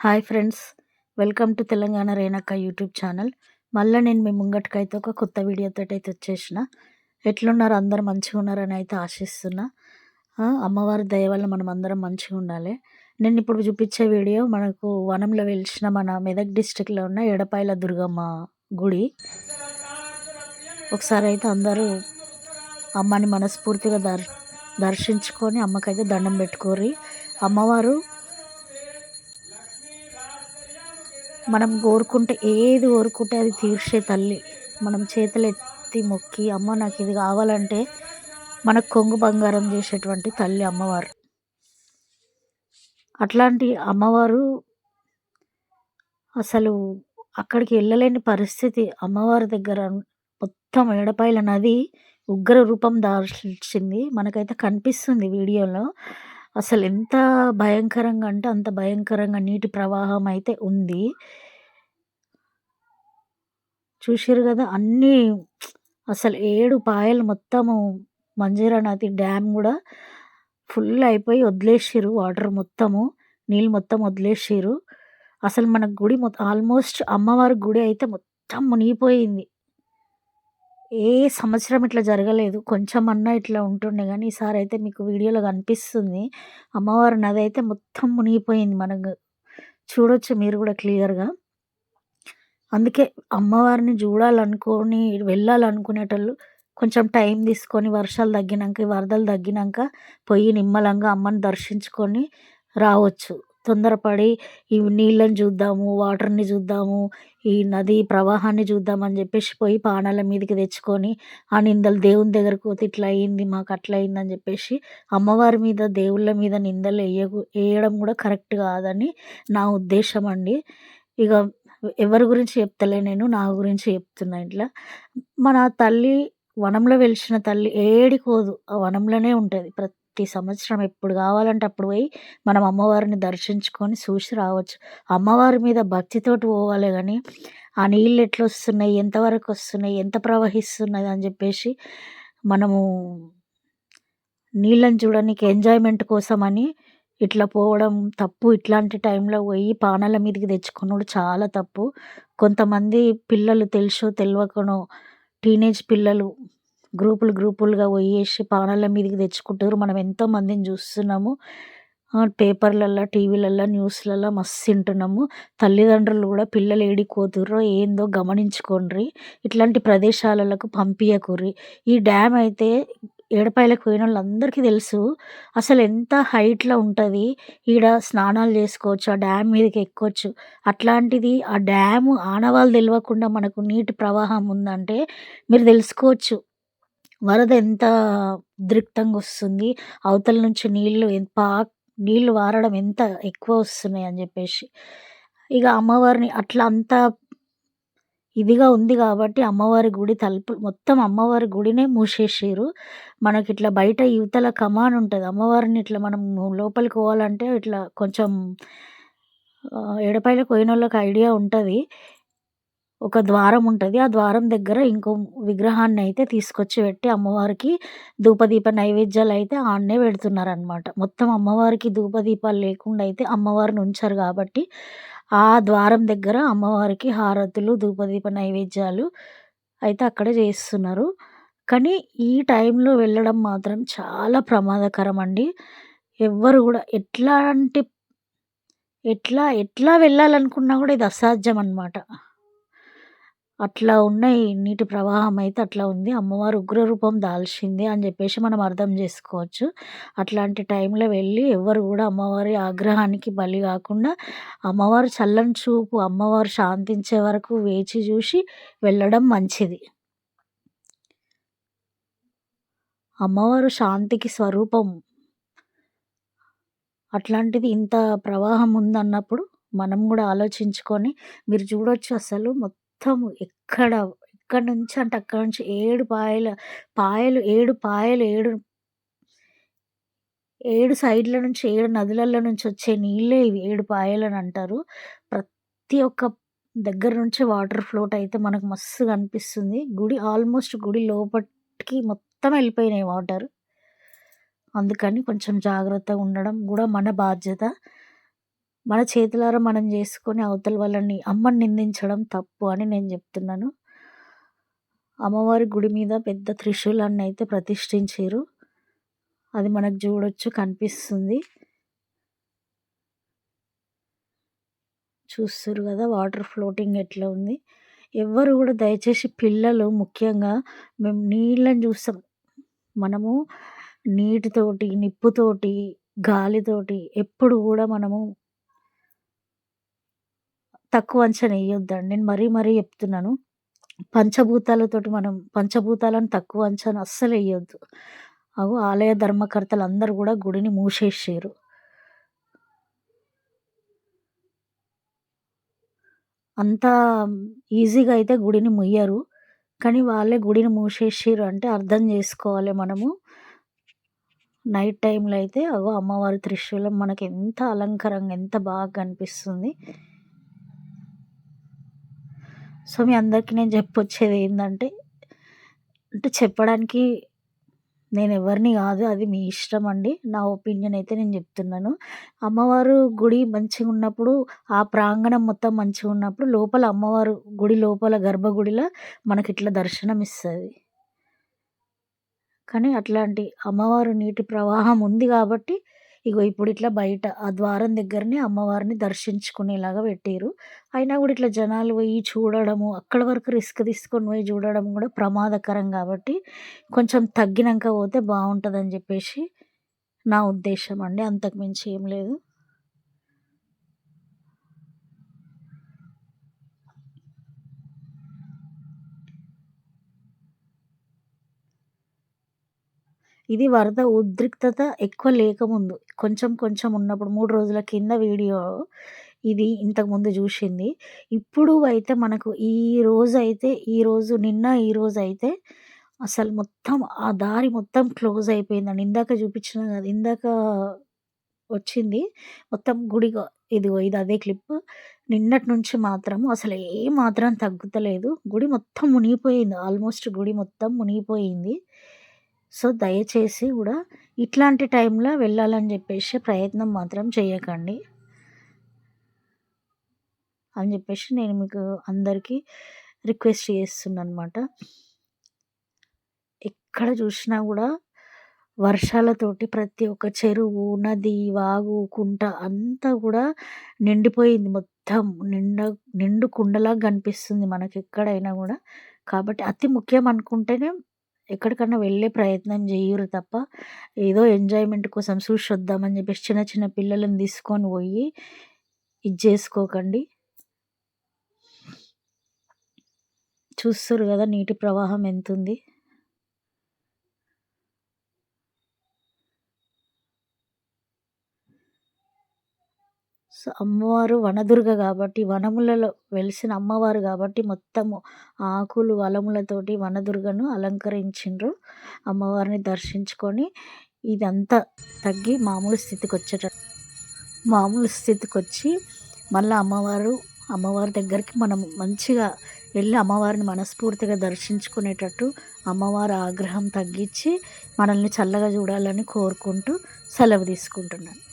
Hi friends welcome to Telangana Renakka YouTube channel. మళ్ళీ నేను మీ ముంగటికైతే ఒక కొత్త వీడియోతో అయితే వచ్చేసిన. ఎట్లున్నారు? అందరు మంచిగా ఉన్నారని అయితే ఆశిస్తున్నా. అమ్మవారి దయ వల్ల మనం అందరం మంచిగా ఉండాలి. నేను ఇప్పుడు చూపించే వీడియో మనకు వనంలో వెలిసిన మన మెదక్ డిస్టిక్లో ఉన్న ఎడపాయల దుర్గమ్మ గుడి. ఒకసారి అయితే అందరూ అమ్మని మనస్ఫూర్తిగా దర్ దర్శించుకొని అమ్మకైతే దండం పెట్టుకోరి అమ్మవారు మనం కోరుకుంటే ఏది కోరుకుంటే అది తీర్చే తల్లి. మనం చేతులు ఎత్తి మొక్కి అమ్మ నాకు ఇది కావాలంటే మనకు కొంగు బంగారం చేసేటువంటి తల్లి అమ్మవారు. అట్లాంటి అమ్మవారు అసలు అక్కడికి వెళ్ళలేని పరిస్థితి. అమ్మవారి దగ్గర మొత్తం ఏడపాయల నది ఉగ్ర రూపం దాల్చింది. మనకైతే కనిపిస్తుంది వీడియోలో. అసలు ఎంత భయంకరంగా అంటే అంత భయంకరంగా నీటి ప్రవాహం అయితే ఉంది. చూసారు కదా అన్నీ అసలు ఏడు పాయలు మొత్తము మంజీరా నది డ్యామ్ కూడా ఫుల్ అయిపోయి వదిలేసిర్రు. వాటర్ మొత్తము నీళ్ళు మొత్తం వదిలేసిర్రు. అసలు మన గుడి మొత్తం ఆల్మోస్ట్ అమ్మవారి గుడి అయితే మొత్తం మునిగిపోయింది. ఏ సంవత్సరం ఇట్లా జరగలేదు. కొంచెం అన్నా ఇట్లా ఉంటుండే కానీ ఈసారి అయితే మీకు వీడియోలో కనిపిస్తుంది. అమ్మవారి నది అయితే మొత్తం మునిగిపోయింది మనకు. చూడొచ్చు మీరు కూడా క్లియర్గా. అందుకే అమ్మవారిని చూడాలనుకొని వెళ్ళాలనుకునేటోళ్ళు కొంచెం టైం తీసుకొని వర్షాలు తగ్గినాక వరదలు తగ్గినాక పోయి నిమ్మలంగా అమ్మని దర్శించుకొని రావచ్చు. తొందరపడి ఈ నీళ్ళని చూద్దాము వాటర్ని చూద్దాము ఈ నది ప్రవాహాన్ని చూద్దామని చెప్పేసి పోయి పానాల మీదకి తెచ్చుకొని ఆ నిందలు దేవుని దగ్గరకు పోతే ఇట్లా అయింది మాకు అట్లా అయిందని చెప్పేసి అమ్మవారి మీద దేవుళ్ళ మీద నిందలు వేయకు వేయడం కూడా కరెక్ట్ కాదని నా ఉద్దేశం అండి. ఇక ఎవరి గురించి చెప్తలే నేను నా గురించి చెప్తున్నా ఇట్లా. మన తల్లి వనంలో వెలిసిన తల్లి ఏడికోదు ఆ వనంలోనే ఉంటుంది ప్రతి ప్రతి సంవత్సరం ఎప్పుడు కావాలంటే అప్పుడు పోయి మనం అమ్మవారిని దర్శించుకొని చూసి రావచ్చు. అమ్మవారి మీద భక్తితోటి పోవాలి కానీ ఆ నీళ్ళు ఎట్లా వస్తున్నాయి ఎంతవరకు వస్తున్నాయి ఎంత ప్రవహిస్తున్నది అని చెప్పేసి మనము నీళ్ళని చూడడానికి ఎంజాయ్మెంట్ కోసమని ఇట్లా పోవడం తప్పు. ఇట్లాంటి టైంలో పోయి పానాల మీదకి తెచ్చుకున్నాడు చాలా తప్పు. కొంతమంది పిల్లలు తెలుసో తెలియకనో టీనేజ్ పిల్లలు గ్రూపులు గ్రూపులుగా పోయేసి పానాల మీదకి తెచ్చుకుంటారు. మనం ఎంతో మందిని చూస్తున్నాము. పేపర్లల్లో టీవీలల్లో న్యూస్లలో మస్తు వింటున్నాము తల్లిదండ్రులు కూడా పిల్లలు ఏడిపోతుర్రో ఏందో గమనించుకోండి. ఇట్లాంటి ప్రదేశాలకు పంపించకుర్రి ఈ డ్యామ్ అయితే ఏడపాయలకు పోయిన వాళ్ళందరికీ తెలుసు. అసలు ఎంత హైట్లో ఉంటుంది. ఈడ స్నానాలు చేసుకోవచ్చు ఆ డ్యామ్ మీదకి ఎక్కొచ్చు. అట్లాంటిది ఆ డ్యాము ఆనవాళ్ళు తెలియకుండా మనకు నీటి ప్రవాహం ఉందంటే మీరు తెలుసుకోవచ్చు. వరద ఎంత ఉద్రిక్తంగా వస్తుంది అవతల నుంచి నీళ్ళు పా నీళ్ళు వారడం ఎంత ఎక్కువ వస్తున్నాయి అని చెప్పేసి. ఇక అమ్మవారిని అట్లా అంత ఇదిగా ఉంది కాబట్టి అమ్మవారి గుడి తలుపు మొత్తం అమ్మవారి గుడినే మూసేసారు మనకి ఇట్లా బయట యువతల కమాన్ ఉంటుంది. అమ్మవారిని ఇట్లా మనం లోపలికి పోవాలంటే ఇట్లా కొంచెం ఎడపైల పోయిన వాళ్ళకి ఐడియా ఉంటుంది. ఒక ద్వారం ఉంటుంది. ఆ ద్వారం దగ్గర ఇంకో విగ్రహాన్ని అయితే తీసుకొచ్చి పెట్టి అమ్మవారికి ధూపదీప నైవేద్యాలు అయితే ఆడనే పెడుతున్నారనమాట మొత్తం అమ్మవారికి ధూపదీపాలు లేకుండా అయితే అమ్మవారిని ఉంచారు కాబట్టి ఆ ద్వారం దగ్గర అమ్మవారికి హారతులు ధూపదీప నైవేద్యాలు అయితే అక్కడే చేస్తున్నారు కానీ ఈ టైంలో వెళ్ళడం మాత్రం చాలా ప్రమాదకరం అండి ఎవ్వరు కూడా ఎట్లాంటి ఎట్లా ఎట్లా వెళ్ళాలనుకున్నా కూడా ఇది అసాధ్యం అనమాట అట్లా ఉన్నాయి నీటి ప్రవాహం అయితే అట్లా ఉంది అమ్మవారు ఉగ్రరూపం దాల్చింది అని చెప్పేసి మనం అర్థం చేసుకోవచ్చు. అట్లాంటి టైంలో వెళ్ళి ఎవరు కూడా అమ్మవారి ఆగ్రహానికి బలి కాకుండా అమ్మవారు చల్లని చూపు అమ్మవారు శాంతించే వరకు వేచి చూసి వెళ్ళడం మంచిది. అమ్మవారు శాంతికి స్వరూపం. అట్లాంటిది ఇంత ప్రవాహం ఉందన్నప్పుడు మనం కూడా ఆలోచించుకొని మీరు చూడొచ్చు అసలు మొత్తం ఎక్కడ ఎక్కడి నుంచి అంటే అక్కడి నుంచి ఏడు పాయల పాయలు ఏడు పాయలు ఏడు ఏడు సైడ్ల నుంచి ఏడు నదులలో నుంచి వచ్చే నీళ్ళే ఇవి. ఏడు పాయలని అంటారు. ప్రతి ఒక్క దగ్గర నుంచి వాటర్ ఫ్లోట్ అయితే మనకు మస్తు కనిపిస్తుంది. గుడి ఆల్మోస్ట్ గుడి లోపలికి మొత్తం వెళ్ళిపోయినాయి వాటర్. అందుకని కొంచెం జాగ్రత్తగా ఉండడం కూడా మన బాధ్యత. మన చేతులారా మనం చేసుకొని అవతల వాళ్ళని అమ్మని నిందించడం తప్పు అని నేను చెప్తున్నాను. అమ్మవారి గుడి మీద పెద్ద త్రిశూలాన్ని అయితే ప్రతిష్ఠించారు. అది మనకు చూడొచ్చు కనిపిస్తుంది. చూస్తారు కదా వాటర్ ఫ్లోటింగ్ ఎట్లా ఉంది. ఎవ్వరు కూడా దయచేసి పిల్లలు ముఖ్యంగా మేము నీళ్ళని చూస్తాం. మనము నీటితోటి నిప్పుతోటి గాలితోటి ఎప్పుడు కూడా మనము తక్కువ అంచనా వేయొద్దండి. నేను మరీ మరీ చెప్తున్నాను. పంచభూతాలతోటి మనం పంచభూతాలను తక్కువ అంచనా అస్సలు వేయొద్దు. అవు ఆలయ ధర్మకర్తలు అందరూ కూడా గుడిని మూసేసారు. అంత ఈజీగా అయితే గుడిని ముయ్యరు. కానీ వాళ్ళే గుడిని మూసేసారు అంటే అర్థం చేసుకోవాలి మనము. నైట్ టైంలో అయితే అగో అమ్మవారి త్రిశూలం మనకి ఎంత అలంకరంగా ఎంత బాగా కనిపిస్తుంది. సో మీ అందరికీ నేను చెప్పొచ్చేది ఏంటంటే అంటే చెప్పడానికి నేను ఎవరిని కాదు అది మీ ఇష్టం అండి. నా ఒపీనియన్ అయితే నేను చెప్తున్నాను. అమ్మవారు గుడి మంచిగా ఉన్నప్పుడు ఆ ప్రాంగణం మొత్తం మంచిగా ఉన్నప్పుడు లోపల అమ్మవారు గుడి లోపల గర్భగుడిలో మనకి ఇట్లా దర్శనం ఇస్తుంది. కానీ అట్లాంటి అమ్మవారు నీటి ప్రవాహం ఉంది కాబట్టి ఇగో ఇప్పుడు ఇట్లా బయట ఆ ద్వారం దగ్గరనే అమ్మవారిని దర్శించుకునేలాగా పెట్టారు. అయినా కూడా ఇట్లా జనాలు పోయి చూడడము అక్కడ వరకు రిస్క్ తీసుకొని పోయి చూడడం కూడా ప్రమాదకరం కాబట్టి కొంచెం తగ్గినాక పోతే బాగుంటుందని చెప్పేసి నా ఉద్దేశం అండి. అంతకు మించి ఏం లేదు. ఇది వరద ఉద్రిక్తత ఎక్కువ లేకముందు కొంచెం కొంచెం ఉన్నప్పుడు మూడు రోజుల కింద వీడియో ఇది ఇంతకుముందు చూసింది. ఇప్పుడు అయితే మనకు ఈ రోజు అయితే ఈరోజు నిన్న ఈరోజు అయితే అసలు మొత్తం ఆ దారి మొత్తం క్లోజ్ అయిపోయిందండి ఇందాక చూపించిన కదా ఇందాక వచ్చింది మొత్తం గుడి ఇదిగో ఇది అదే క్లిప్. నిన్నటి నుంచి మాత్రం అసలు ఏ మాత్రం తగ్గుతలేదు. గుడి మొత్తం మునిగిపోయింది. ఆల్మోస్ట్ గుడి మొత్తం మునిగిపోయింది. సో దయచేసి కూడా ఇట్లాంటి టైంలో వెళ్ళాలని చెప్పేసి ప్రయత్నం మాత్రం చేయకండి. అని చెప్పేసి నేను మీకు అందరికీ రిక్వెస్ట్ చేస్తున్నాను అనమాట ఎక్కడ చూసినా కూడా వర్షాలతోటి ప్రతి ఒక్క చెరువు నది వాగు కుంట అంతా కూడా నిండిపోయింది మొత్తం. నిండ నిండు కుండలాగా కనిపిస్తుంది మనకి ఎక్కడైనా కూడా. కాబట్టి అతి ముఖ్యం అనుకుంటేనే ఎక్కడికన్నా వెళ్ళే ప్రయత్నం చేయరు తప్ప ఏదో ఎంజాయ్మెంట్ కోసం చూసి వద్దామని చెప్పేసి చిన్న చిన్న పిల్లలను తీసుకొని పోయి ఇది చేసుకోకండి చూస్తారు కదా నీటి ప్రవాహం ఎంత ఉంది సో అమ్మవారు వనదుర్గ కాబట్టి వనములలో వెలిసిన అమ్మవారు కాబట్టి మొత్తము ఆకులు వలములతోటి వనదుర్గను అలంకరించిండ్రు. అమ్మవారిని దర్శించుకొని ఇదంతా తగ్గి మామూలు స్థితికి వచ్చేట మామూలు స్థితికి వచ్చి మళ్ళీ అమ్మవారు అమ్మవారి దగ్గరికి మనం మంచిగా వెళ్ళి అమ్మవారిని మనస్ఫూర్తిగా దర్శించుకునేటట్టు అమ్మవారి ఆగ్రహం తగ్గించి మనల్ని చల్లగా చూడాలని కోరుకుంటూ సెలవు తీసుకుంటున్నాను.